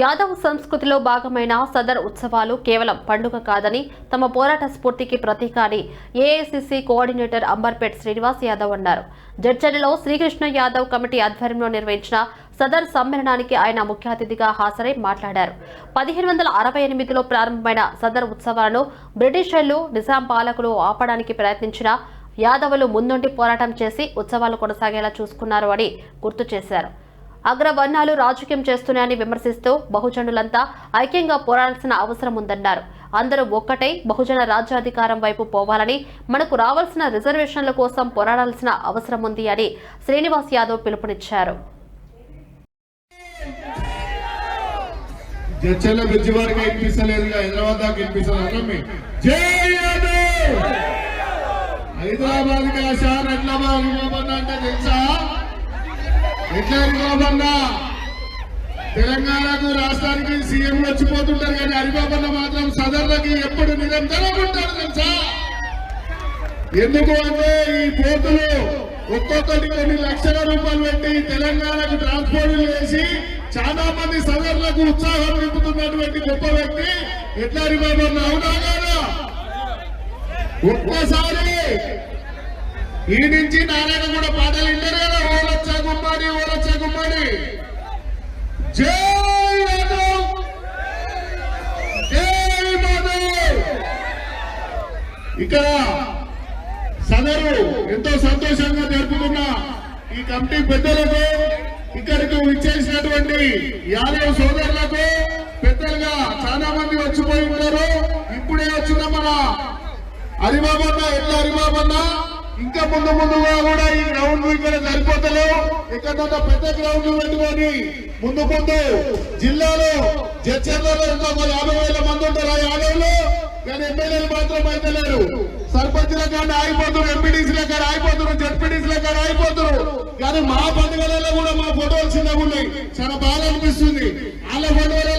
యాదవ్ సంస్కృతిలో భాగమైన సదర్ ఉత్సవాలు కేవలం పండుగ కాదని తమ పోరాట స్ఫూర్తికి ప్రతీక అని ఏఐసిసి కోఆర్డినేటర్ అంబర్పేట్ శ్రీనివాస్ యాదవ్ అన్నారు. జడ్చర్లలో శ్రీకృష్ణ యాదవ్ కమిటీ ఆధ్వర్యంలో నిర్వహించిన సదర్ సమ్మేళనానికి ఆయన ముఖ్య అతిథిగా హాజరై మాట్లాడారు. పదిహేను వందల అరవై ఎనిమిదిలో ప్రారంభమైన సదర్ ఉత్సవాలను బ్రిటిషర్లు నిజాం పాలకులు ఆపడానికి ప్రయత్నించిన యాదవులు ముందుండి పోరాటం చేసి ఉత్సవాలు కొనసాగేలా చూసుకున్నారు అని గుర్తు చేశారు. అగ్రవర్ణాలు రాజకీయం చేస్తున్నాయని విమర్శిస్తూ బహుజనులంతా ఐక్యంగా పోరాడాల్సిన అవసరం ఉందన్నారు. అందరూ ఒక్కటై బహుజన రాజ్యాధికారం వైపు పోవాలని మనకు రావాల్సిన రిజర్వేషన్ల కోసం పోరాడాల్సిన అవసరం ఉంది అని శ్రీనివాస్ యాదవ్ పిలుపునిచ్చారు. బ్రిడ్జి హైదరాబాద్ దాకా వినిపిస్తలేదు హైదరాబాద్ షార్ ఎట్లా అంటే తెలుసా? ఎట్లాంటి హరిబాబన్న తెలంగాణకు రాష్ట్రానికి సీఎం వచ్చిపోతుంటారు కానీ హరిబాబన్న మాత్రం సదర్లకి ఎప్పుడు నిరంతరం ఉంటారు తెలుసా? ఎందుకు అంటే ఈ పోతులు ఒక్కొక్కటి కొన్ని లక్షల రూపాయలు పెట్టి తెలంగాణకు ట్రాన్స్పోర్ట్ చేసి చాలా మంది సదర్లకు ఉత్సాహం నింపుతున్నటువంటి గొప్ప వ్యక్తి ఎట్లా హరిబాబన్న? అవునా కాదా? ఒక్కసారి ఈ నుంచి నారాయణ కూడా పాటలు వింటారు ఇక్కడ సదరు ఎంతో సంతోషంగా జరుపుకున్న ఈ కమిటీ పెద్దలకు ఇక్కడికి విచ్చేసినటువంటి యాదవ్ సోదరులకు పెద్దలుగా చాలా మంది వచ్చిపోయి ఉన్నారు. ఇప్పుడే వచ్చిన మన హరిబాబన్న ఎట్లా హరిబాబన్న ఇంకా ముందు ముందుగా కూడా ఈ గ్రౌండ్ ఇక్కడ సరిపోతలేవు. ఎక్కడన్నా పెద్ద గ్రౌండ్ పెట్టుకొని ముందు ముందు జిల్లాలో జడ్చర్లలో ఇంకా ఒక యాభై వేల మంది ఉంటారు. ఆ యాభైలో కానీ ఎమ్మెల్యేలు మాత్రం అయితే లేరు. సర్పంచ్ల కాడ ఆగిపోతున్నారు ఎంపీడీసీల కాడ ఆగిపోతున్నారు జడ్పీడీసీల కాడ ఆగిపోతున్నారు. కానీ మా పండుగలలో కూడా మా ఫోటోలు చిన్నగా ఉన్నాయి. చాలా బాగా అనిపిస్తుంది. వాళ్ళ ఫోటోలు